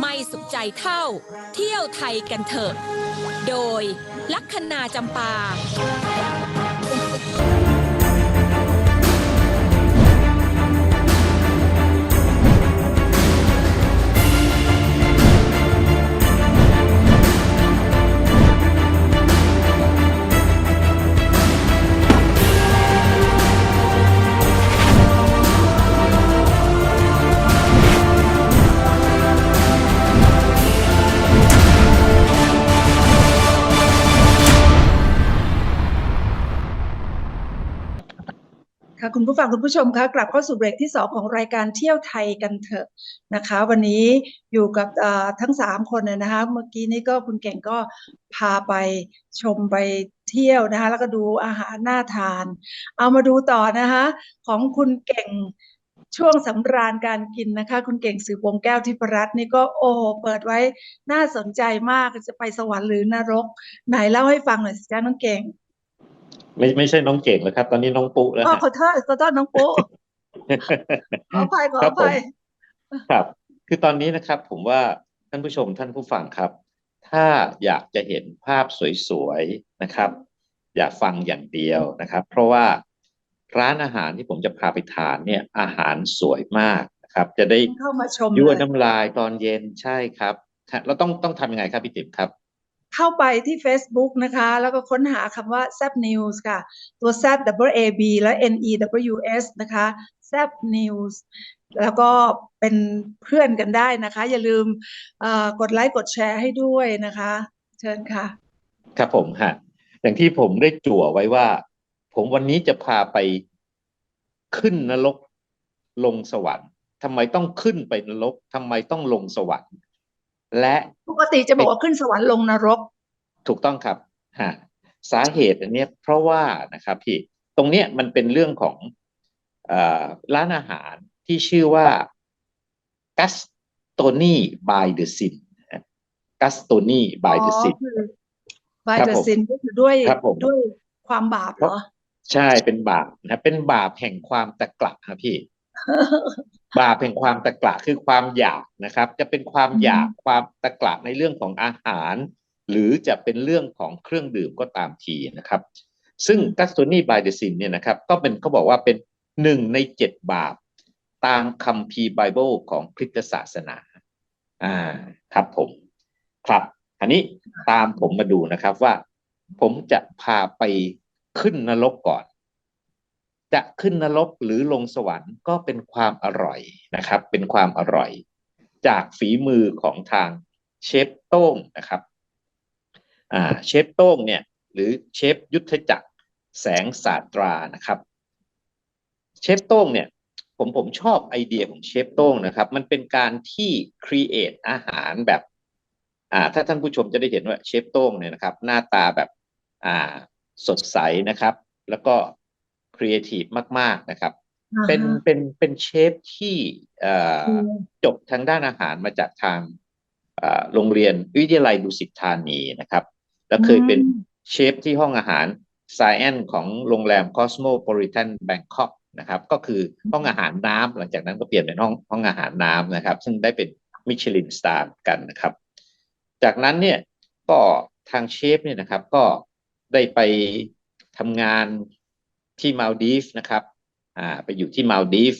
ไม่สุขใจเท่า เที่ยวไทยกันเถอะ โดยลัคนาจำปา คุณผู้ฟังคุณผู้ชมคะกลับเข้าสู่เบรกที่สองของรายการเที่ยวไทยกันเถอะนะคะ วันนี้อยู่กับทั้งสามคนนะคะเมื่อกี้นี้ก็คุณเก่งก็พาไปชมไปเที่ยวนะคะ แล้วก็ดูอาหารน่าทาน เอามาดูต่อนะคะ ของคุณเก่งช่วงสำราญการกินนะคะ คุณเก่งสืบวงแก้วทิพรัตน์นี่ก็โอ้โหเปิดไว้น่าสนใจมากจะไปสวรรค์หรือนรก ไหนเล่าให้ฟังหน่อยสิจ้าน้องเก่ง ไม่ไม่ใช่น้องเก่งแล้วครับ ตอนนี้น้องปุ๊แล้วอ๋อฮะขอโทษขอโทษน้องปุ๊ขออภัยขอครัอบผมภัยครับ คือตอนนี้นะครับ ผมว่าท่านผู้ชมท่านผู้ฟังครับ ถ้าอยากจะเห็นภาพสวยๆนะครับ อย่าฟังอย่างเดียวนะครับ เพราะว่าร้านอาหารที่ผมจะพาไปทานเนี่ยอาหารสวยมากนะครับ จะได้เข้ามาชมยั่วเลยน้ำลายตอนเย็นใช่ครับเราต้องต้องทำยังไงครับพี่ติ๋มครับ เข้าไปที่ Facebook นะคะ แล้วก็ค้นหาคำว่า z News ค่ะ ตัว Z W A B และ N E W S นะคะ z News แล้วก็เป็นเพื่อนกันได้นะคะ อย่าลืมกดไลค์กดแชร์ให้ด้วยนะคะ เชิญค่ะ ครับผมฮะอย่างที่ผมได้จั่วไว้ว่า ผมวันนี้จะพาไปขึ้นนรกลงสวรรค์ทำไมต้องขึ้นไปนรกทำไมต้องลงสวรรค์ และปกติจะบอกว่าขึ้นสวรรค์ลงนรก ถูกต้องครับฮะสาเหตุอันเนี้ยเพราะว่านะครับพี่ตรงเนี้ยมันเป็นเรื่องของเอ่อร้านอาหารที่ชื่อว่า Gastoni by the Sin Gastoni by อ๋อ the Sin คือ by ครับ the ผม sin ก็คือด้วยครับผมด้วยความบาปเหรอ ใช่เป็นบาปนะเป็นบาปแห่งความตะกละครับพี่ บาปแห่งความตะกละคือความอยากนะครับ จะเป็นความอืมอยากความตะกละในเรื่องของอาหาร หรือจะเป็นเรื่องของเครื่องดื่มก็ตามทีนะครับ ซึ่งกัสโตนีบายเดซินเนี่ยนะครับ ก็เป็นเขาบอกว่าเป็นหนึ่งในเจ็ดบาป ตามคัมภีร์ไบเบิลของคริสตศาสนาอ่าครับผมครับอันนี้ตามผมมาดูนะครับว่าผมจะพาไปขึ้นนรกก่อน จะขึ้นนรกหรือลงสวรรค์ก็เป็นความอร่อยนะครับ เป็นความอร่อย จากฝีมือของทางเชฟโต้งนะครับเชฟโต้งเนี่ยหรือเชฟยุทธจักรแสงสาสตรานะครับ เชฟโต้งเนี่ยผมผมชอบไอเดียของเชฟโต้งนะครับ มันเป็นการที่ครีเอทอาหารแบบอ่าถ้าท่านผู้ชมจะได้เห็นว่าเชฟโต้งเนี่ยนะครับ หน้าตาแบบอ่าสดใสนะครับ แล้วก็ ครีเอทีฟมาก ๆนะครับ เป็นอ่าฮะเป็นเป็นเชฟที่เอ่ออืมจบทางด้านอาหารมาจากทางเอ่อโรงเรียนวิทยาลัยดุสิตธานีนะครับ แล้วเคยเป็นอืมเชฟที่ห้องอาหาร s ซ e n ของโรงแรม Cosmopolitan Bangkok นะครับ ก็คือห้องอาหารน้ำหลังจากนั้นก็เปลี่ยนเป็นห้องห้องอาหารน้ำนะครับ ซึ่งได้เป็นมิชลินสตาร์กันนะครับ จากนั้นเนี่ยก็ทางเชฟเนี่ยนะครับก็ได้ไปทำงาน ที่มาลดีฟนะครับอ่าไปอยู่ที่มาลดีฟ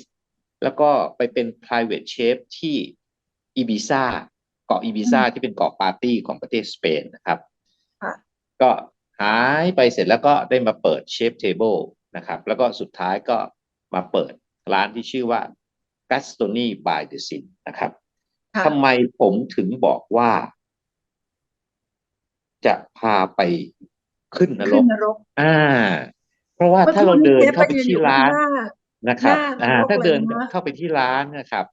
แล้วก็ไปเป็น private chef ที่อีบิซาเกาะอีบิซาที่เป็นเกาะปาร์ตี้ของประเทศสเปนนะครับค่ะก็หายไปเสร็จแล้วก็ได้มาเปิดเชฟเทเบิลนะครับ แล้วก็สุดท้ายก็มาเปิดร้านที่ชื่อว่า Gastoni by the Sin นะครับค่ะทำไมผมถึงบอกว่า จะพาไปขึ้นนรขึ้กนนรกอ่าเพ ราะว่าเมื่อถ้าเรากี้เดินชฟเข้าไปยืนอที่ยู่ร้านข้างหน้านะครับหน้าอ่านรกถ้าเดินเลยนะเข้าไปที่ร้านนะครับ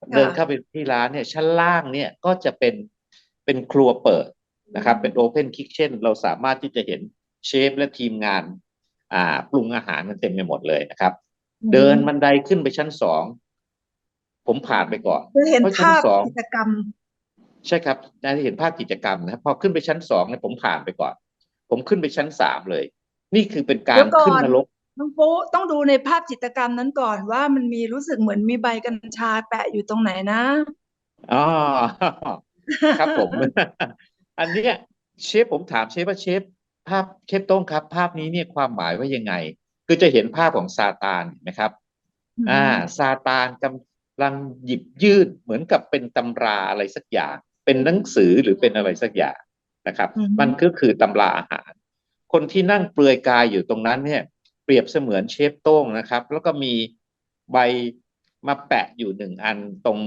ค่ะเดินเข้าไปที่ร้านเนี่ย ชั้นล่างเนี่ยก็จะเป็นเป็นครัวเปิดนะครับ เป็นโอเพนคิ t เช่นเราสามารถที่จะเห็นเชฟและทีมงาน อ่า ปรุงอาหารกันเต็มไปหมดเลยนะครับ เดินบันไดขึ้นไปชั้นสองผมผ่านไปก่อนจะเห็นเพราะชั้นภาพสองกิจกรรม ใช่ครับได้เห็นภาพกิจกรรมนะครับพอขึ้นไปชั้นสองเนี่ยผมผ่านไปก่อน ผมขึ้นไปชั้นสามเลย นี่คือเป็นการเดี๋ยวก่อนขึ้นนรกน้องปุ๊ต้องดูในภาพจิตรกรรมนั้นก่อนว่ามันมีรู้สึกเหมือนมีใบกัญชาแปะอยู่ตรงไหนนะอ๋อครับผม อันเนี้ยเชฟผมถามเชฟว่าเชฟ ภาพเชฟโต้งครับ ภาพนี้เนี่ยความหมายว่ายังไง คือจะเห็นภาพของซาตานเห็นไหมครับ อ่า ซาตานกำลังหยิบยื่นเหมือนกับเป็นตำราอะไรสักอย่าง เป็นหนังสือหรือเป็นอะไรสักอย่างนะครับอือฮึมันก็คือตำราอาหาร คนที่นั่งเปลือยกายอยู่ตรงนั้นเนี่ย เปรียบเสมือนเชฟโต้งนะครับ แล้วก็มีใบมาแปะอยู่หนึ่งอันตรง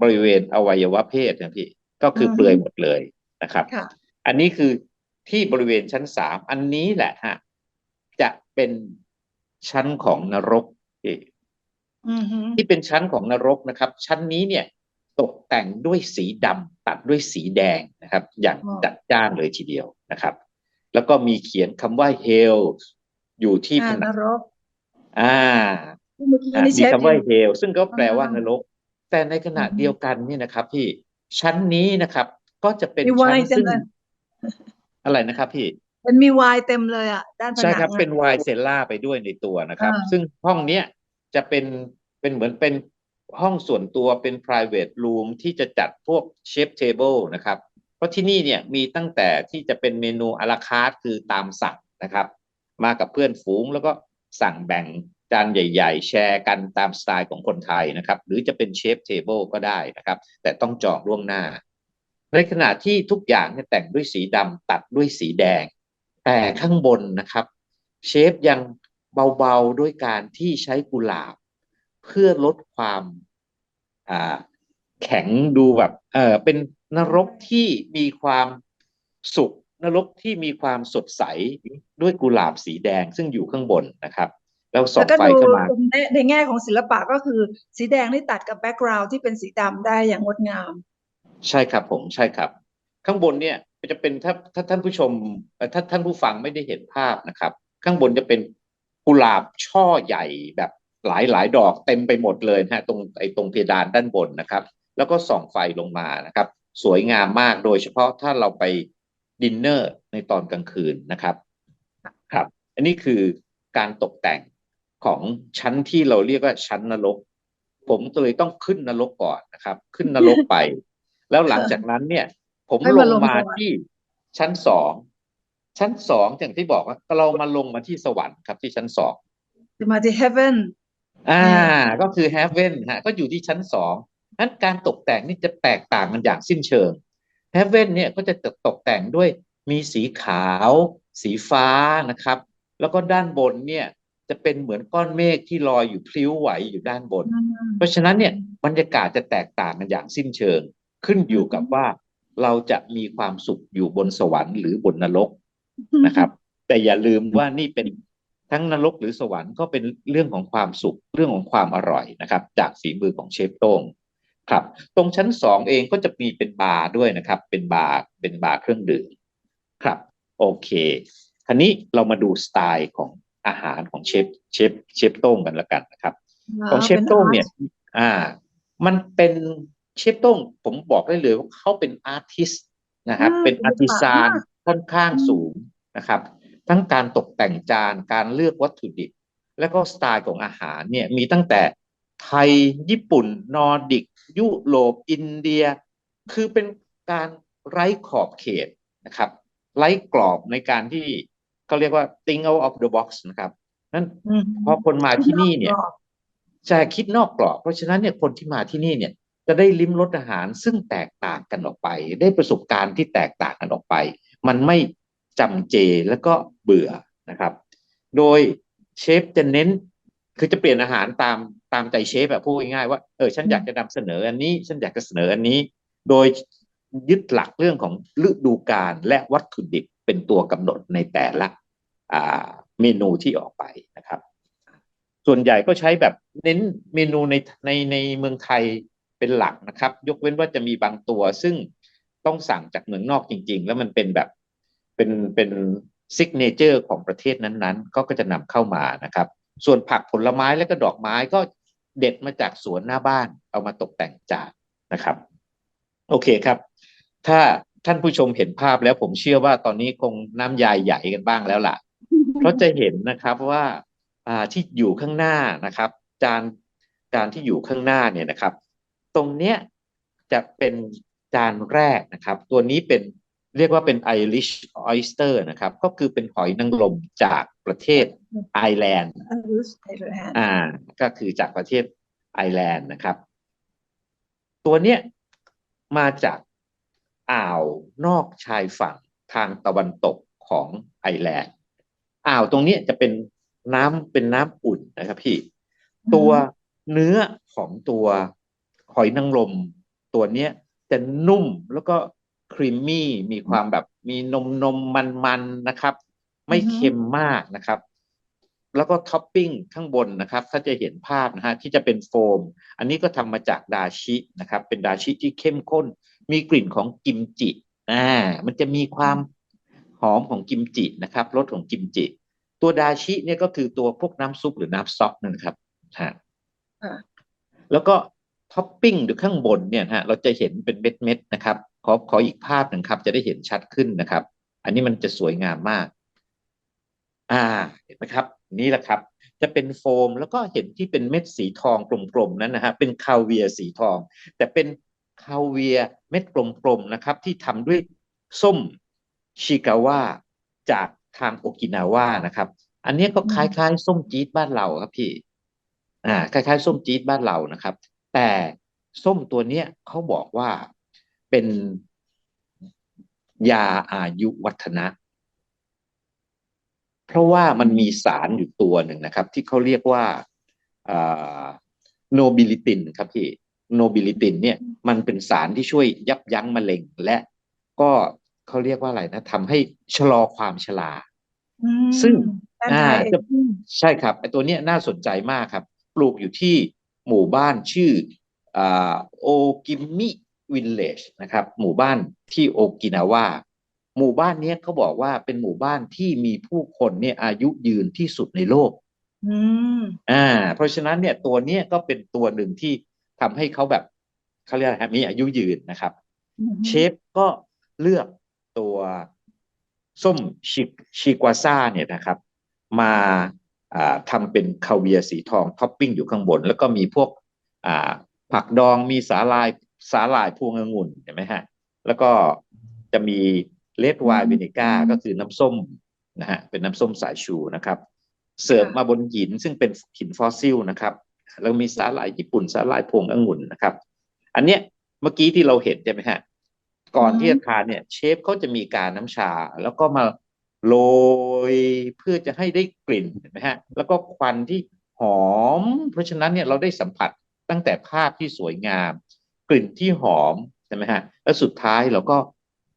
บริเวณอวัยวะเพศนะพี่ก็คือเปลือยหมดเลยนะครับค่ะอันนี้คือที่บริเวณชั้นสามอันนี้แหละฮะจะเป็นชั้นของนรกพี่อือฮึที่เป็นชั้นของนรกนะครับ ชั้นนี้เนี่ยตกแต่งด้วยสีดำตัดด้วยสีแดงนะครับ อย่างจัดจ้านเลยทีเดียวนะครับ แล้วก็มีเขียนคำว่า hell อยู่ที่ผอ่านันงรกอ่าเมื่อกี้อะนี่เชมีฟคำว่ายัง hell ซึ่งก็แปลว่าอ่านรก แต่ในขณะอือฮึเดียวกันเนี่ยนะครับ พี่ชั้นนี้นะครับ ก็จะเป็นมีไวชั้นน์เต็มซึ่งเลยอะไรนะครับ พี่มันมีไวน์เต็มเลยอะด้านผใช่นังครับอะเป็นไวน์เซลล่าไปด้วยในตัวนะครับอ่าซึ่งห้องเนี้ยจะเป็นเป็นเหมือนเป็นห้องส่วนตัวเป็น private room ที่จะจัดพวกเชฟเทเบิลนะครับ เพราะที่นี่เนี่ยมีตั้งแต่ที่จะเป็นเมนูอาราคาร์ทคือตามสั่งนะครับ มากับเพื่อนฝูงแล้วก็สั่งแบ่งจานใหญ่ ๆ แชร์กันตามสไตล์ของคนไทยนะครับ หรือจะเป็นเชฟเทเบิลก็ได้นะครับ แต่ต้องจองล่วงหน้า ในขณะที่ทุกอย่างเนี่ยแต่งด้วยสีดำตัดด้วยสีแดง แต่ข้างบนนะครับ เชฟยังเบาๆด้วยการที่ใช้กุหลาบ เพื่อลดความอ่า แข็งดูแบบเออเป็นนรกที่มีความสุขนรกที่มีความสดใสด้วยกุหลาบสีแดงซึ่งอยู่ข้างบนนะครับ แล้วส่อแล้งวก็ไฟดูเข้ามาในในแง่ของศิลปะก็คือสีแดงนี่ตัดกับแบ็กกราวด์ที่เป็นสีดำได้อย่างงดงาม ใช่ครับผมใช่ครับ ข้างบนเนี่ยจะเป็นถ้าถ้าท่านผู้ชมเอ่อถ้าท่านผู้ฟังไม่ได้เห็นภาพนะครับ ข้างบนจะเป็นกุหลาบช่อใหญ่แบบหลายหลายดอกเต็มไปหมดเลยนะฮะตรงไอ้ตรงเพดานด้านบนนะครับ แล้วก็ส่องไฟลงมานะครับ สวยงามมากโดยเฉพาะถ้าเราไปดินเนอร์ในตอนกลางคืนนะครับครับ อันนี้คือการตกแต่งของชั้นที่เราเรียกว่าชั้นนรก ผมก็เลยต้องขึ้นนรกก่อนนะครับ ขึ้นนรกไป แล้วหลังจากนั้นเนี่ย ผมให้ลมางลงมาสวรรค์ที่ชั้นสองชั้นสองอย่างที่บอกว่าเรามาลงมาที่สวรรค์ครับที่ชั้นสองจะมาที่ heaven อ่าอืมก็คือ heaven ฮะก็อยู่ที่ชั้นสอง นั้นการตกแต่งนี่จะแตกต่างกันอย่างสิ้นเชิง heaven เนี่ยก็จะตกแต่งด้วยมีสีขาว สีฟ้านะครับ แล้วก็ด้านบนเนี่ยจะเป็นเหมือนก้อนเมฆที่ลอยอยู่พลิ้วไหวอยู่ด้านบนอืมเพราะฉะนั้นเนี่ยบรรยากาศจะแตกต่างกันอย่างสิ้นเชิง ขึ้นอยู่กับว่าเราจะมีความสุขอยู่บนสวรรค์หรือบนนรกนะครับ แต่อย่าลืมว่านี่เป็นทั้งนรกหรือสวรรค์ก็เป็นเรื่องของความสุขเรื่องของความอร่อยนะครับ จากฝีมือของเชฟโต้ง ครับ ตรงชั้นสองเองก็จะมีเป็นบาร์ด้วยนะครับ เป็นบาร์เป็นบาร์เครื่องดื่มครับโอเคคราวนี้เรามาดูสไตล์ของอาหารของเชฟเชฟเชฟโต้งกันละกันนะครับ ของเชฟโต้งเนี่ยอ่า มันเป็นเชฟโต้งผมบอกได้เลยว่าเขาเป็นอาร์ติสนะครับ เป็นอาร์ติซานค่อนข้างสูงนะครับ ทั้งการตกแต่งจานการเลือกวัตถุดิบ และก็สไตล์ของอาหารเนี่ยมีตั้งแต่ ไทย ญี่ปุ่น นอร์ดิก ยุโรป อินเดีย คือเป็นการไร้ขอบเขตนะครับ ไร้กรอบในการที่เขาเรียกว่า think out of the box นะครับนั้นอืมพอคนมาที่นี่เนี่ยจะคิดนอกกรอบ เพราะฉะนั้นเนี่ยคนที่มาที่นี่เนี่ยจะได้ลิ้มรสอาหารซึ่งแตกต่างกันออกไป ได้ประสบการณ์ที่แตกต่างกันออกไป มันไม่จำเจแล้วก็เบื่อนะครับ โดยเชฟจะเน้น คือจะเปลี่ยนอาหารตามตามใจเชฟแบบพูดง่ายๆว่าเออฉันอยากจะนำเสนออันนี้ ฉันอยากจะเสนออันนี้ โดยยึดหลักเรื่องของฤดูกาลและวัตถุดิบเป็นตัวกำหนดในแต่ละอ่าเมนูที่ออกไปนะครับ ส่วนใหญ่ก็ใช้แบบเน้นเมนูในในในเมืองไทยเป็นหลักนะครับ ยกเว้นว่าจะมีบางตัว ซึ่งต้องสั่งจากเมืองนอกจริง ๆ แล้วมันเป็นแบบเป็นเป็นซิกเนเจอร์ของประเทศนั้นๆ ก็ก็จะนำเข้ามานะครับ ส่วนผักผลไม้และก็ดอกไม้ก็เด็ดมาจากสวนหน้าบ้านเอามาตกแต่งจานนะครับ โอเคครับ ถ้าท่านผู้ชมเห็นภาพแล้วผมเชื่อว่าตอนนี้คงน้ำยายใหญ่กันบ้างแล้วล่ะ เพราะจะเห็นนะครับว่าที่อยู่ข้างหน้านะครับ จานจานที่อยู่ข้างหน้าเนี่ยนะครับ ตรงเนี้ยจะเป็นจานแรกนะครับ ตัวนี้เป็นเรียกว่าเป็น Irish oyster นะครับ ก็คือเป็นหอยนางรมจากประเทศ ไอร์แลนด์อันรู้ไทยแลนด์อ่า ก็คือจากประเทศไอร์แลนด์นะครับ ตัวเนี้ยมาจากอ่าวนอกชายฝั่งทางตะวันตกของไอร์แลนด์อ่าวตรงเนี้ยจะเป็นน้ำเป็นน้ำอุ่นนะครับพี่ ตัวเนื้อของตัวหอยนางรมตัวเนี้ยจะนุ่มแล้วก็ครีมมี่มีความแบบมีนมนมมันมันๆนะครับ ไม่เค็มมากนะครับ แล้วก็ท็อปปิ้งข้างบนนะครับถ้าจะเห็นภาพนะฮะที่จะเป็นโฟม อันนี้ก็ทำมาจากดาชินะครับ เป็นดาชิที่เข้มข้น มีกลิ่นของกิมจิอ่ามันจะมีความหอมของกิมจินะครับรสของกิมจิ ตัวดาชิเนี่ยก็คือตัวพวกน้ำซุปหรือน้ำซอสนั่นนะครับฮะค่ะแล้วก็ท็อปปิ้งอยู่ข้างบนเนี่ยนะฮะเราจะเห็นเป็นเม็ดๆนะครับ ขอขออีกภาพหนึ่งครับ จะได้เห็นชัดขึ้นนะครับ อันนี้มันจะสวยงามมาก อ่าเห็นไหมครับ นี่แหละครับ จะเป็นโฟมแล้วก็เห็นที่เป็นเม็ดสีทองกลมๆนั้นนะฮะเป็นคาเวียสีทอง แต่เป็นคาเวียเม็ดกลมๆนะครับ ที่ทำด้วยส้มชิกาวะจากทางโอกินาวานะครับ อันนี้ก็คล้ายๆ ส้มจี๊ดบ้านเราครับพี่ อ่า คล้ายๆ ส้มจี๊ดบ้านเรานะครับ แต่ส้มตัวเนี้ยเขาบอกว่าเป็นยาอายุวัฒนะ เพราะว่ามันมีสารอยู่ตัวหนึ่งนะครับ ที่เขาเรียกว่าโนบิลิตินครับพี่โนบิลิตินเนี่ยมันเป็นสารที่ช่วยยับยั้งมะเร็งและก็เขาเรียกว่าอะไรนะทำให้ชะลอความชราอืมซึ่งด้านอ่าไทยจะใช่ครับไอตัวเนี้ยน่าสนใจมากครับ ปลูกอยู่ที่หมู่บ้านชื่ออ่าโอกิมิวิลเลจนะครับ หมู่บ้านที่โอกินาวา หมู่บ้านเนี้ยเขาบอกว่าเป็นหมู่บ้านที่มีผู้คนเนี่ยอายุยืนที่สุดในโลกอืมอ่า เพราะฉะนั้นเนี่ยตัวเนี้ยก็เป็นตัวหนึ่งที่ทำให้เขาแบบเขาเรียกอะไรครับมีอายุยืนนะครับ เชฟก็เลือกตัวส้มชิชิกวาซ่าเนี่ยนะครับ มาอ่าทำเป็นคาเวียร์สีทองท็อปปิ้งอยู่ข้างบน แล้วก็มีพวกอ่าผักดองมีสาลายสาลายพวงองุ่นเห็นไหมฮะ แล้วก็จะมี เลดไวน์วินิก้าอืมก็คือน้ำส้มนะฮะเป็นน้ำส้มสายชูนะครับ เสิร์ฟค่ะมาบนหินซึ่งเป็นหินฟอสซิลนะครับแล้วมีสาหร่ายญี่ปุ่นสาหร่ายพวงองุ่นนะครับ อันเนี้ยเมื่อกี้ที่เราเห็นใช่ไหมฮะก่อนอือฮึที่จะทานเนี่ยเชฟเขาจะมีการน้ำชา แล้วก็มาโรยเพื่อจะให้ได้กลิ่นเห็นไหมฮะแล้วก็ควันที่หอม เพราะฉะนั้นเนี่ยเราได้สัมผัสตั้งแต่ภาพที่สวยงาม กลิ่นที่หอมใช่ไหมฮะแล้วสุดท้ายเราก็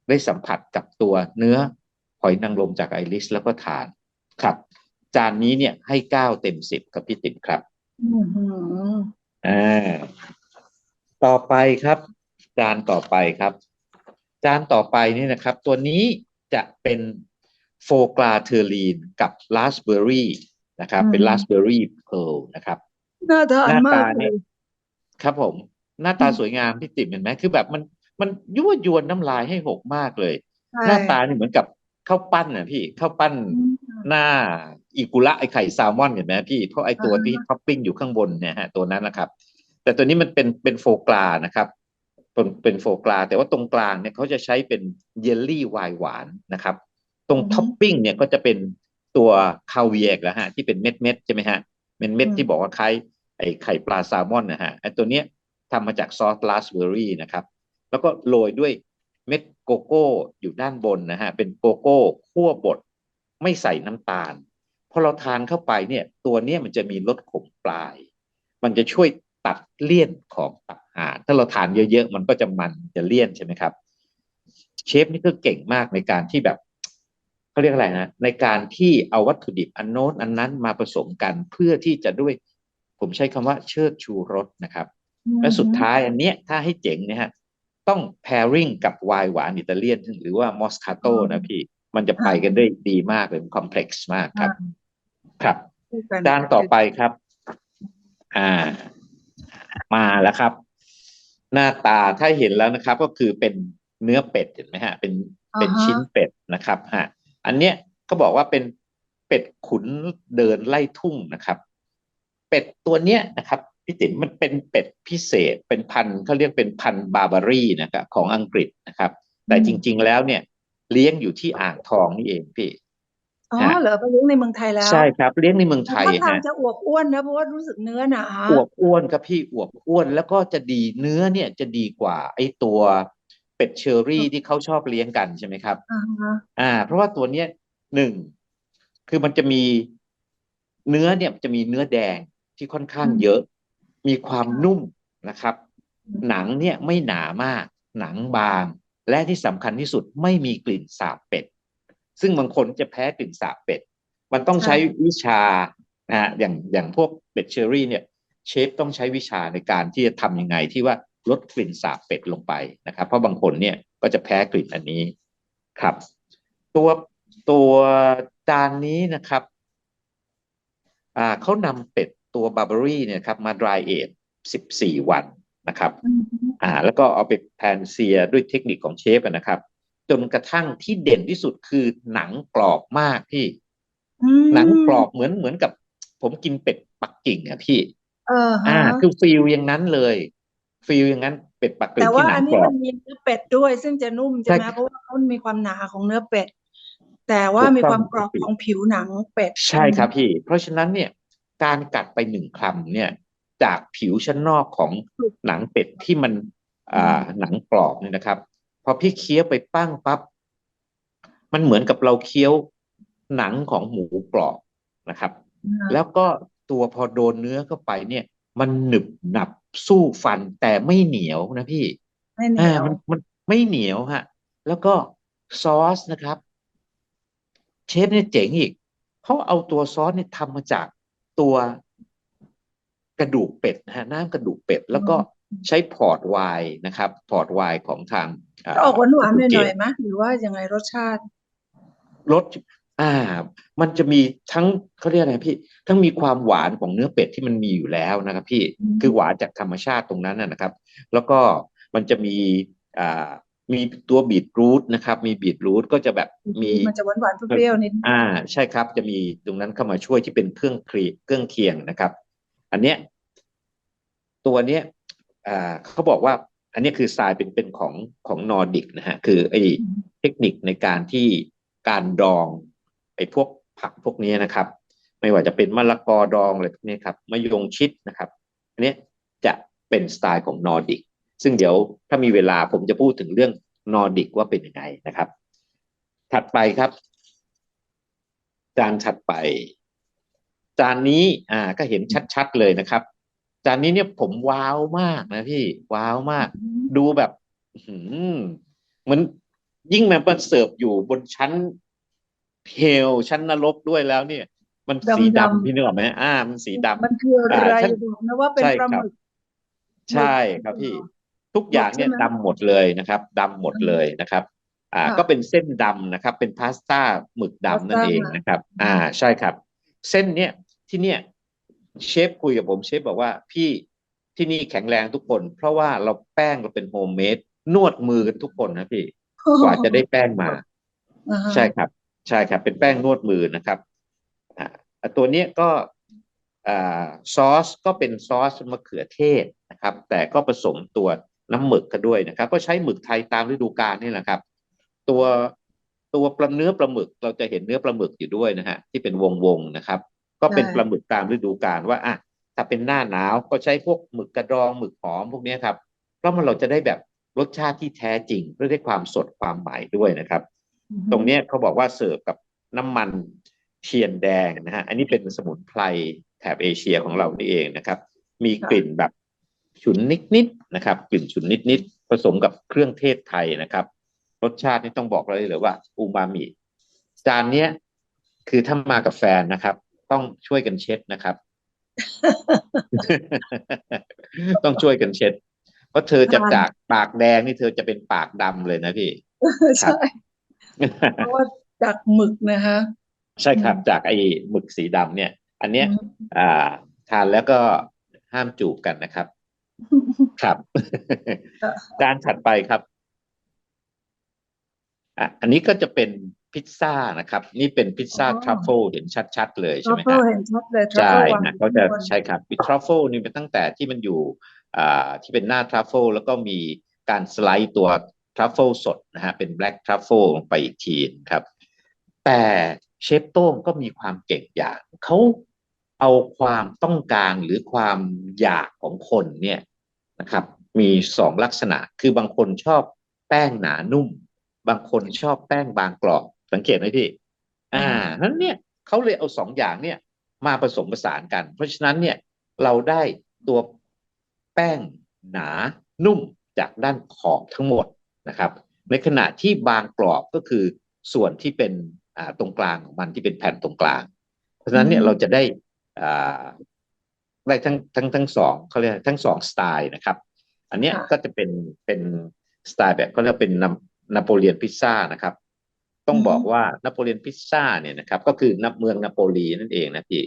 ได้สัมผัสกับตัวเนื้อหอยนางรมจากไอริสแล้วก็ทานครับ จานนี้เนี่ยให้เก้าเต็มสิบครับพี่ติ๋มครับอืมอืมอ่าต่อไปครับ จานต่อไปครับ จานต่อไปนี่นะครับ ตัวนี้จะเป็นโฟกราเทอรีนกับราสเบอร์รี่นะครับ เป็นราสเบอร์รี่เพลนะครับน่าทานหน้ามากตาเลเนี่ยยครับผม หน้าตาอืมสวยงามพี่ติ๋มเห็นไหมคือแบบมัน มันยั่วยวนน้ำลายให้หกมากเลยใช่หน้าตานี่เหมือนกับข้าวปั้นนะพี่ข้าวปั้นอืมหน้าอิกุระไอไข่แซลมอนเห็นไหมพี่เพราะไอตัวอ่าฮะที่ท็อปปิ้งอยู่ข้างบนเนี่ยฮะตัวนั้นนะครับ แต่ตัวนี้มันเป็นเป็นโฟกรานะครับเป็นเป็นโฟกราแต่ว่าตรงกลางเนี่ยเขาจะใช้เป็นเยลลี่ไวน์หวานนะครับ ตรงท็อปปิ้งเนี่ยก็จะเป็นตัวคาเวียร์อีกแล้วฮะที่เป็นเม็ดเม็ดๆใช่ไหมฮะเม็ดเม็ดๆที่บอกว่าคล้ายไอไข่ปลาแซลมอนนะฮะไอตัวเนี้ยทำมาจากซอสราสเบอร์รี่นะครับ แล้วก็โรยด้วยเม็ดโกโก้อยู่ด้านบนนะฮะเป็นโกโก้คั่วบดไม่ใส่น้ำตาลพอเราทานเข้าไปเนี่ยตัวเนี้ยมันจะมีรสขมปลาย มันจะช่วยตัดเลี่ยนของตับห่านถ้าเราทานเยอะๆมันก็จะมันจะเลี่ยนใช่ไหมครับ เชฟนี่ก็เก่งมากในการที่แบบเขาเรียกอะไรนะ ในการที่เอาวัตถุดิบอันโน้นอันนั้นมาผสมกันเพื่อที่จะด้วย ผมใช้คำว่าเชิดชูรสนะครับ และสุดท้ายอันเนี้ยถ้าให้เจ๋งเนี่ยฮะ ต้อง pairing กับไวน์หวานอิตาเลียน หรือว่ามอสคาโตอืมนะพี่ มันจะไปกันได้ดีมากเลยคอมเพล็กซ์มากครับ ครับคู่กันด้านต่อไปครับ อ่า มาแล้วครับ หน้าตาถ้าเห็นแล้วนะครับ ก็คือเป็นเนื้อเป็ดเห็นไหมฮะ เป็นเป็นอ่าฮะชิ้นเป็ดนะครับฮะอันเนี้ยเขาบอกว่าเป็นเป็ดขุนเดินไล่ทุ่งนะครับ เป็ดตัวเนี้ยนะครับจ พี่ติ๋มมันเป็นเป็ดพิเศษเป็นพันธุ์เขาเรียกเป็นพันธุ์บาร์บารีนะครับของอังกฤษนะครับ แต่จริง ๆ แล้วเนี่ยเลี้ยงอยู่ที่อ่างทองนี่เองพี่อ๋อเหรอไปเลี้ยงในเมืองไทยแล้วใช่ครับเลี้ยงในเมืองไทยท่าทางฮะจะอวบอ้วนนะเพราะว่ารู้สึกเนื้อหนาอวบอ้วนครับพี่อวบอ้วนแล้วก็จะดีเนื้อเนี่ยจะดีกว่าไอ้ตัวเป็ดเชอรี่ที่เขาชอบเลี้ยงกันใช่ไหมครับอ่าฮะอ่าเพราะว่าตัวเนี้ยหนึ่งคือมันจะมีเนื้อเนี่ยจะมีเนื้อแดงที่ค่อนข้างเยอะ มีความนุ่มนะครับ หนังเนี่ยไม่หนามาก หนังบาง และที่สำคัญที่สุดไม่มีกลิ่นสาบเป็ด ซึ่งบางคนจะแพ้กลิ่นสาบเป็ด มันต้องใช้วิชานะฮะอย่างอย่างพวกเป็ดเชอรี่เนี่ยเชฟต้องใช้วิชาในการที่จะทำยังไงที่ว่าลดกลิ่นสาบเป็ดลงไปนะครับ เพราะบางคนเนี่ยก็จะแพ้กลิ่นอันนี้ครับ ตัวตัวจานนี้นะครับ อ่าเขานำเป็ด ตัวบาร์เบอรี่เนี่ยครับมาดรายเอท14วันนะครับอืมอ่าแล้วก็เอาไปแพนเซียด้วยเทคนิคของเชฟอะนะครับ จนกระทั่งที่เด่นที่สุดคือหนังกรอบมากพี่อืมหนังกรอบเหมือนเหมือนกับ ผมกินเป็ดปักกิ่งอะพี่เอออ่าฮะคือฟีลอย่างนั้นเลยฟีลอย่างนั้นเป็ดปักกิ่แต่งว่าที่หนัอังนกนี้รอมับนมีเนื้อเป็ดด้วย ซึ่งจะนุ่มใช่ไหมใช่เพราะว่ามันมีความหนาของเนื้อเป็ด แต่ว่าถูกมีต้องความกรอบครับของผิวหนังเป็ด ใช่ครับพี่ เพราะฉะนั้นเนี่ย การกัดไปหนึ่งคำเนี่ย จากผิวชั้นนอกของหนังเป็ดที่มันอ่าหนังกรอบเนี่ยนะครับ พอพี่เคี้ยวไปปั้งปั๊บมันเหมือนกับเราเคี้ยวหนังของหมูกรอบนะครับอืมแล้วก็ตัวพอโดนเนื้อเข้าไปเนี่ย มันหนึบหนับสู้ฟันแต่ไม่เหนียวนะพี่ไม่เหนีอ่ายวมันมันไม่เหนียวฮะ แล้วก็ซอสนะครับ เชฟเนี่ยเจ๋งอีกเขาเอาตัวซอสเนี่ยทำมาจาก ตัวกระดูกเป็ดนะฮะน้ำกระดูกเป็ด แล้วก็ใช้พอร์ตไวน์นะครับ พอร์ตไวน์ของทางาออกหวานหวานหโปรตุเกน่อยสๆไหมหรือว่ายังไงรสชาติรสอ่า มันจะมีทั้งเขาเรียกอะไรพี่ ทั้งมีความหวานของเนื้อเป็ดที่มันมีอยู่แล้วนะครับ พี่อืมคือหวานจากธรรมชาติตรงนั้นนะนะครับ แล้วก็มันจะมีอ่า มีตัวบีทรูทนะครับ มีบีทรูทก็จะแบบมีมันจะหวานหวานๆเปรี้ยวๆนิดอ่าใช่ครับ จะมีตรงนั้นเข้ามาช่วยที่เป็นเครื่องเคลียเครื่องเคียงนะครับ อันเนี้ยตัวเนี้ยอ่าเขาบอกว่า อันเนี้ยคือทรายเป็นเป็นของของนอร์ดิกนะฮะคือไอ้เทคนิคในการที่การดองไอ้พวกผักพวกนี้นะครับ ไม่ว่าจะเป็นมะละกอดองอะไรพวกนี้ครับมะยงชิดนะครับ อันเนี้ยจะเป็นสไตล์ของนอร์ดิก ซึ่งเดี๋ยวถ้ามีเวลาผมจะพูดถึงเรื่องนอร์ดิกว่าเป็นยังไงนะครับ ถัดไปครับ จานถัดไป จานนี้อ่าก็เห็นชัดๆเลยนะครับ จานนี้เนี่ยผมว้าวมากนะพี่ว้าวมาก ดูแบบอื้อหือเหมันยิ่งมันมันเสิร์ฟอยู่บนชั้นเฮลชั้นนรกด้วยแล้วเนี่ย มันสีดำดำๆพี่นึกออกไหมอ่า มันสีดำมันคืออะไรอ่าฉันบอกนะว่าเป็นใช่ปลาคหรับมึกใช่ครับพี่ ทุกอย่างเนี่ยใช่ไหมดำหมดเลยนะครับดำหมดเลยนะครับ อ่าค่ะก็เป็นเส้นดำนะครับ เป็นพาสต้าหมึกดำนั่นพาสต้าเองนะครับ อ่าใช่ครับ เส้นเนี้ยที่เนี่ยเชฟคุยกับผมเชฟบอกว่าพี่ที่นี่แข็งแรงทุกคน เพราะว่าเราแป้งเราเป็นโฮมเมดนวดมือกันทุกคนนะพี่กว่าจะได้แป้งมาอ่าฮะใช่ครับ ใช่ครับ เป็นแป้งนวดมือนะครับอ่าตัวเนี้ยก็อ่าซอสก็เป็นซอสมะเขือเทศนะครับ แต่ก็ผสมตัว น้ำหมึกกันด้วยนะครับ ก็ใช้หมึกไทยตามฤดูกาลนี่แหละครับ ตัวตัวปลาเนื้อปลาหมึกเราจะเห็นเนื้อปลาหมึกอยู่ด้วยนะฮะที่เป็นวงวงๆนะครับ ก็เป็นใช่ปลาหมึกตามฤดูกาลว่าอะถ้าเป็นหน้าหนาวก็ใช้พวกหมึกกระดองหมึกหอมพวกเนี้ยครับเพราะมันเราจะได้แบบรสชาติที่แท้จริงเพื่อได้ความสดความใหม่ด้วยนะครับ ตรงเนี้ยเขาบอกว่าเสิร์ฟกับน้ำมันเทียนแดงนะฮะอันนี้เป็นสมุนไพรแถบเอเชียของเรานี่เองนะครับ มีกลิ่นแบบ ฉุนนิดๆนะครับ กลิ่นฉุนนิดๆผสมกับเครื่องเทศไทยนะครับ รสชาตินี่ต้องบอกเลยเลยว่าอูมามิจานเนี้ยคือถ้ามากับแฟนนะครับ ต้องช่วยกันเช็ดนะครับ ต้องช่วยกันเช็ด เพราะเธอจะจากปากแดงนี่เธอจะเป็นปากดำเลยนะพี่ใช่เพราะว่าจากหมึกนะคะ ใช่ครับอืมจากไอ้หมึกสีดำเนี่ย อันเนี้ยอืมอ่าทานแล้วก็ห้ามจูบกันนะครับ ครับเออจานถัดไปครับอะอันนี้ก็จะเป็นพิซซ่านะครับ นี่เป็นพิซซ่าอ๋อทรัฟเฟิลเห็นชัด ๆ เลยทใช่รัฟไหมเฟิคลรับเห็นชัดเลยทรัฟใช่เฟิลวางนะอยู่เขาจะข้างบนใช่ครับทรัฟเฟิลนี่เป็นตั้งแต่ที่มันอยู่อ่าที่เป็นหน้าทรัฟเฟิลแล้วก็มีการสไลด์ตัวทรัฟเฟิลสดนะฮะเป็นแบล็กทรัฟเฟิลลงไปอีกทีครับ แต่เชฟโต้งก็มีความเก่งอย่างเขา เอาความต้องการหรือความอยากของคนเนี่ยนะครับ มีสองลักษณะ คือบางคนชอบแป้งหนานุ่ม บางคนชอบแป้งบางกรอบสังเกตไหมพี่ อ่านั้นเนี่ยเขาเลยเอาสองอย่างเนี่ย มาผสมผสานกัน เพราะฉะนั้นเนี่ยเราได้ตัวแป้งหนานุ่มจากด้านขอบทั้งหมดนะครับ ในขณะที่บางกรอบก็คือส่วนที่เป็นอ่าตรงกลางของมันที่เป็นแผ่นตรงกลาง เพราะฉะนั้นเนี่ยอืมเราจะได้อ่า ได้ทั้งทั้งทั้งสองเขาเรียกทั้งสองสไตล์นะครับ อันเนี้ยค่ะก็จะเป็นเป็นสไตล์แบบเขาเรียกเป็นนานาโปเลียนพิซซ่านะครับ ต้องอือฮึบอกว่านโปเลียนพิซซ่าเนี่ยนะครับ ก็คือนับเมืองนาโปลีนั่นเองนะพี่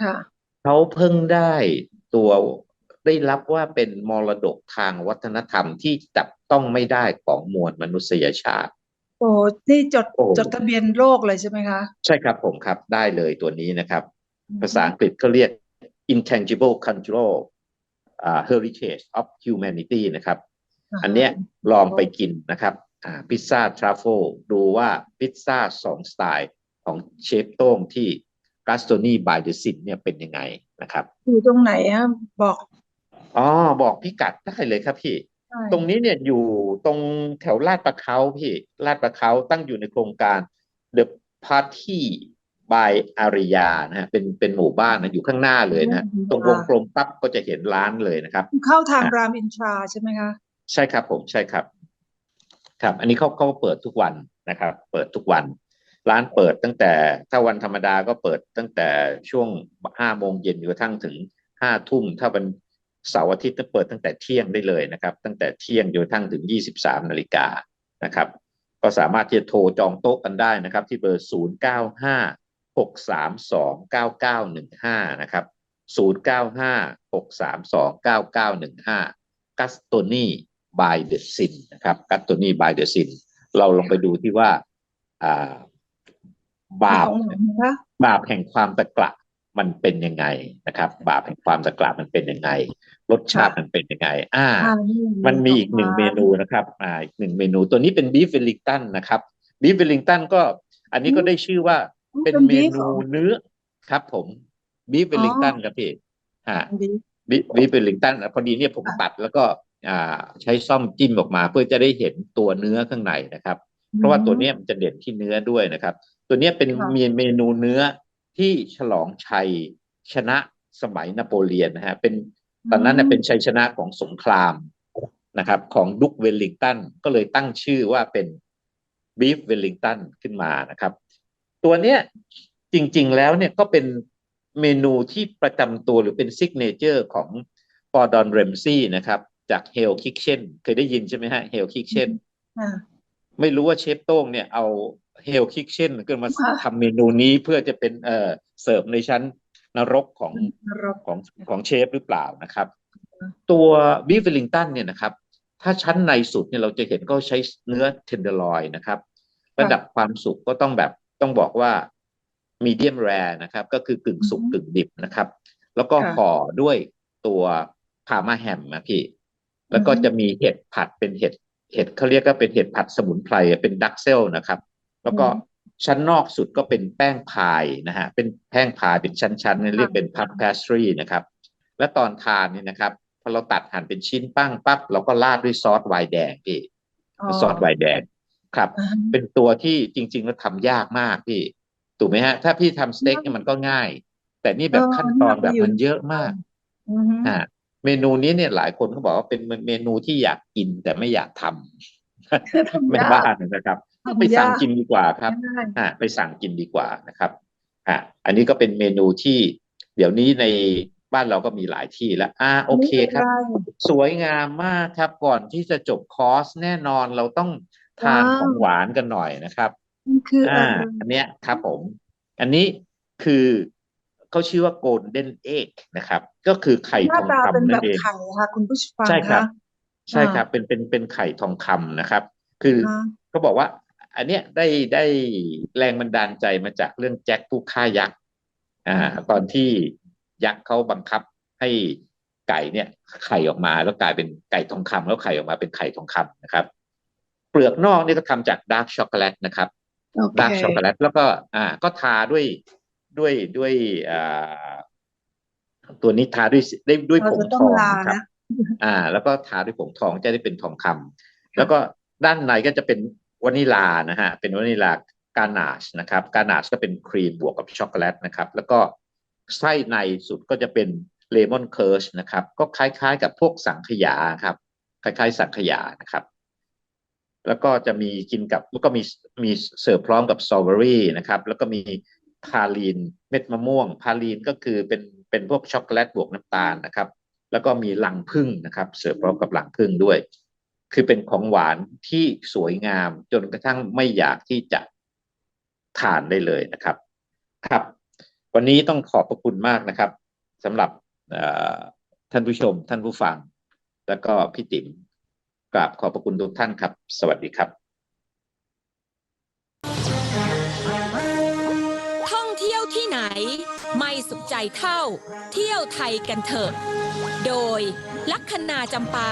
ค่ะเขาเพิ่งได้ตัวได้รับว่าเป็นมรดกทางวัฒนธรรมที่จับต้องไม่ได้ของมวลมนุษยชาติ โอ้นี่จดโอ้จดทะเบียนโลกเลยใช่ไหมคะ ใช่ครับผมครับได้เลยตัวนี้นะครับอืม ภาษาอังกฤษก็เรียก intangible control อ่า heritage of humanity นะครับาอันเนี้ยลองไปกินนะครับอ่าพิซซ่าทรัฟเฟิลดูว่าพิซซ่าสองสไตล์ของเชฟโต้งที่ก a สโตนีบายเดซินเนี่ยเป็นยังไงนะครับอยู่ตรงไหนฮะบอกอ๋อบอกพิกัดได้เลยครับพี่ใช่ตรงนี้เนี่ยอยู่ตรงแถวลาดประเขาพี่ลาดประเขาตั้งอยู่ในโครงการ The Party by Aria นะฮะเป็นเป็นหมู่บ้านนะอยู่ข้างหน้าเลยนะฮะตรงวงกลมปั๊บก็จะเห็นร้านเลยนะครับ เข้าทางรามอินทราใช่ไหมคะใช่ครับผมใช่ครับ ครับ อันนี้เขาเขาเปิดทุกวันนะครับ เปิดทุกวัน ร้านเปิดตั้งแต่ถ้าวันธรรมดาก็เปิดตั้งแต่ช่วงห้าโมงเย็นจนกระทั่งถึงห้าทุ่มถ้าวันเสาร์อาทิตย์ก็เปิดตั้งแต่เที่ยงได้เลยนะครับ ตั้งแต่เที่ยงจนกระทั่งถึงยี่สิบสามนาฬิกานะครับ ก็สามารถที่จะโทรจองโต๊ะกันได้นะครับ ที่เบอร์ศูนย์เก้าห้า หกสามสองเก้าเก้าหนึ่งห้านะครับศูนย์เก้าห้าหกสามสองเก้าเก้าหนึ่งห้ากัสโตนีบายเดอะซินนะครับกัสโตนีบายเดอะซินเราลองไปดูที่ว่าอ่าบาปของหวานนะคะบาปแห่งความตะกละมันเป็นยังไงนะครับ บาปแห่งความตะกละมันเป็นยังไง รสชาติมันเป็นยังไง อ่าอ่านี่มันมีอีกหนึ่งเมนูนะครับอ่าอีกหนึ่งเมนูตัวนี้เป็นบีฟเวลลิงตันนะครับบีฟเวลลิงตันก็ อันนี้ก็ได้ชื่อว่า เป็นเม beef นูหรอเนื้อครับ ผมบีฟเวลลิงตันครับพี่ฮะเป็น beef วิวิเป็นลิงตันพอดีเนี่ยผมตัดแล้วก็อ่าใช้ซ่อมจิ้มออกมา เพื่อจะได้เห็นตัวเนื้อข้างในนะครับ เพราะว่าตัวเนี้ยมันจะเด่นที่เนื้อด้วยนะครับ ตัวเนี้ยเป็นค่ะมีเมนูเนื้อที่ฉลองชัยชนะสมัยนโปเลียนนะฮะเป็นตอนนั้นเน่ยเป็นชัยชนะของสงครามนะครับ ของดุกเวลลิงตันก็เลยตั้งชื่อว่าเป็นบีฟเวลลิงตันขึ้นมานะครับ ตัวเนี้ยจริง ๆ แล้วเนี่ยก็เป็นเมนูที่ประจำตัวหรือเป็นซิกเนเจอร์ของปอดอนเรมซี่นะครับ จากเฮลคิ t เช่นเคยได้ยินใช่ไหมฮะเฮลคิ t เช่นอ่าไม่รู้ว่าเชฟโต้งเนี่ยเอาเฮลคิ t เช่นขึ้นมาค่ะทำเมนูนี้เพื่อจะเป็นเอ่อเสิร์ฟในชั้นนรกของนรกของของเชฟหรือเปล่านะครับอืมตัวบีฟเวลลิงตันเนี่ยนะครับ ถ้าชั้นในสุดเนี่ยเราจะเห็นก็ใช้เนื้อเทนเดอร์ลอยนะครับ ระดับความสุกก็ต้องแบบ ต้องบอกว่ามีเดียมแรนะครับ ก็คือกึ่งสุกอือฮึกึ่งดิบนะครับ แล้วก็ค่ะห่อด้วยตัวพามาแฮมนะพี่ แล้วก็อือฮึจะมีเห็ดผัดเป็นเห็ดเห็ดเขาเรียกก็เป็นเห็ดผัดสมุนไพรเป็นดักเซลนะครับ แล้วก็ชั้นนอกสุดก็เป็นแป้งพายนะฮะเป็นแป้งพายเป็นชั้นๆเนี่ยเรียกเป็นพับแพสทรีนะครับ และตอนทานเนี่ยนะครับพอเราตัดหั่นเป็นชิ้นปั้งปั๊บเราก็ราดด้วยซอสไวน์แดงพี่ซอสไวน์แดง ครับอ่าฮะเป็นตัวที่จริง ๆ แล้วทำยากมากพี่ ถูกไหมฮะ ถ้าพี่ทำสเต็กเนี่ยมันก็ง่าย แต่นี่แบบเออขั้นตอนนี่เราแบบอยู่มันเยอะมากอือฮึอ่าเมนูนี้เนี่ยหลายคนเขาบอกว่าเป็นเมนูที่อยากกินแต่ไม่อยากทำทำไม่ยากบ้านนะครับทำไปสั่งยากกินดีกว่าครับง่ายอ่าไปสั่งกินดีกว่านะครับอ่าอันนี้ก็เป็นเมนูที่ เดี๋ยวนี้ในบ้านเราก็มีหลายที่แล้ว อ่า โอเคครับไม่ป็นไสวยงามมากครับ ก่อนที่จะจบคอร์สแน่นอนเราต้อง ทานว้าวของหวานกันหน่อยนะครับมันคืออะอ่าไรอันเนี้ยครับผม อันนี้คือเขาชื่อว่า golden egg นะครับ ก็คือไข่หทน้าองตาเป็นคำแบนั่บนเองไข่ค่ะคุณผู้ฟังใช่ครับคะใช่อ่าครับเป็นเป็นเป็นไข่ทองคำนะครับ คืออ่าเขาบอกว่า อันเนี้ยได้ได้แรงบันดาลใจมาจากเรื่องแจ็คผู้ฆ่ายักษ์อ่า ตอนที่ยักษ์เขาบังคับให้ไก่เนี่ยไข่ออกมาแล้วกลายเป็นไก่ทองคำแล้วไข่ออกมาเป็นไข่ทองคำนะครับ เปลือกนอกนี่ก็ทำจากดาร์กช็อกโกแลตนะครับโอเคดาร์กช็อกโกแลตแล้วก็อ่าก็ทาด้วยด้วยด้วยอ่าตัวนี้ทาด้วยด้วยด้วยเราผงจะต้ทององลานะครับนะอ่า แล้วก็ทาด้วยผงทองจะได้เป็นทองคำแล้วก็ด้านในก็จะเป็นวานิลานะฮะเป็นวานิลากานาชนะครับกานาชก็เป็นครีมบวกกับช็อกโกแลตนะครับ แล้วก็ไส้ในสุดก็จะเป็นเลมอนเคิร์ชนะครับ ก็คล้ายๆ กับพวกสังขยาครับ คล้ายๆ สังขยานะครับ แล้วก็จะมีกินกับแล้วก็มีมีเสิร์ฟพร้อมกับสตรอเบอรี่นะครับ แล้วก็มีพาลีนเม็ดมะม่วง พาลีนก็คือเป็นเป็นพวกช็อกโกแลตบวกน้ำตาลนะครับ แล้วก็มีรังผึ้งนะครับ เสิร์ฟพร้อมกับรังผึ้งด้วย คือเป็นของหวานที่สวยงามจนกระทั่งไม่อยากที่จะทานได้เลยนะครับ ครับ วันนี้ต้องขอบพระคุณมากนะครับสำหรับท่านผู้ชมท่านผู้ฟัง แล้วก็พี่ติ๋ม กราบขอบพระคุณทุกท่านครับ สวัสดีครับ ท่องเที่ยวที่ไหน ไม่สุขใจเท่า เที่ยวไทยกันเถอะ โดยลัคนาจำปา